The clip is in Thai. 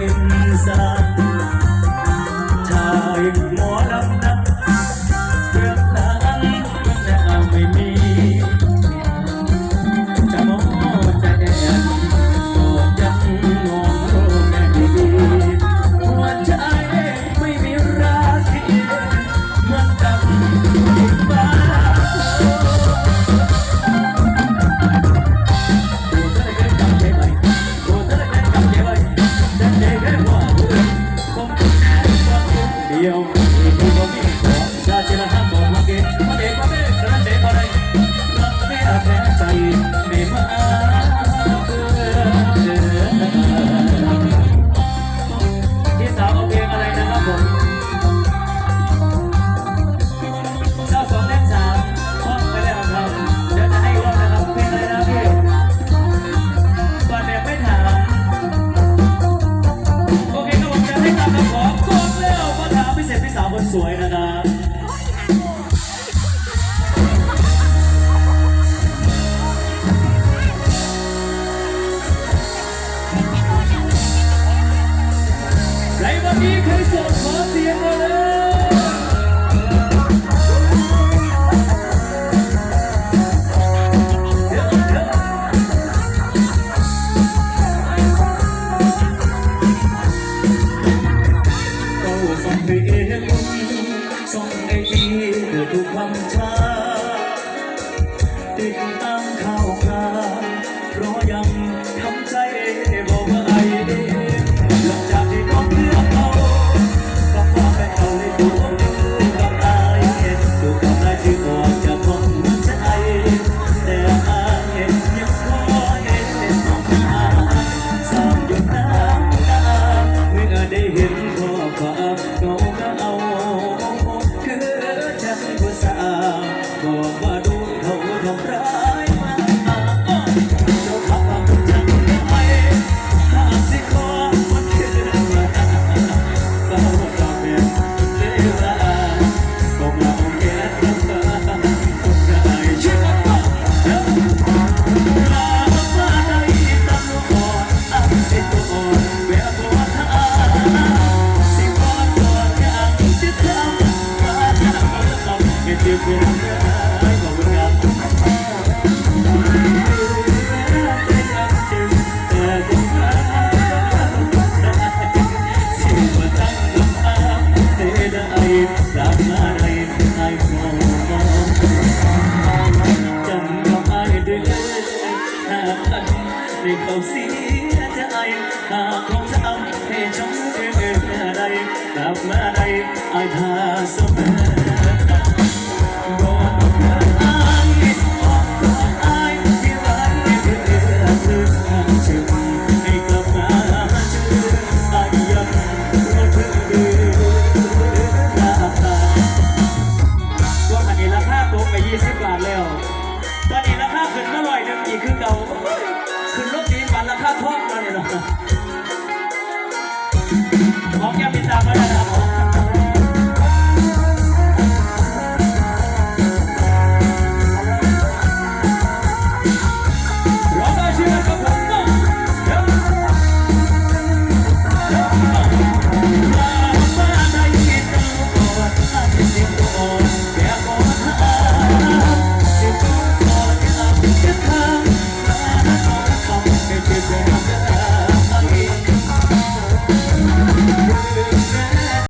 เอ็นซาชายม ส่งขอเสีงส่งไอทีเพื่อทุกความช้าติดตามข่า Não ไม่เขาเสียใจหากลองทำให้ฉันเกิดอะไรกลับมาได้อาทาเสมอ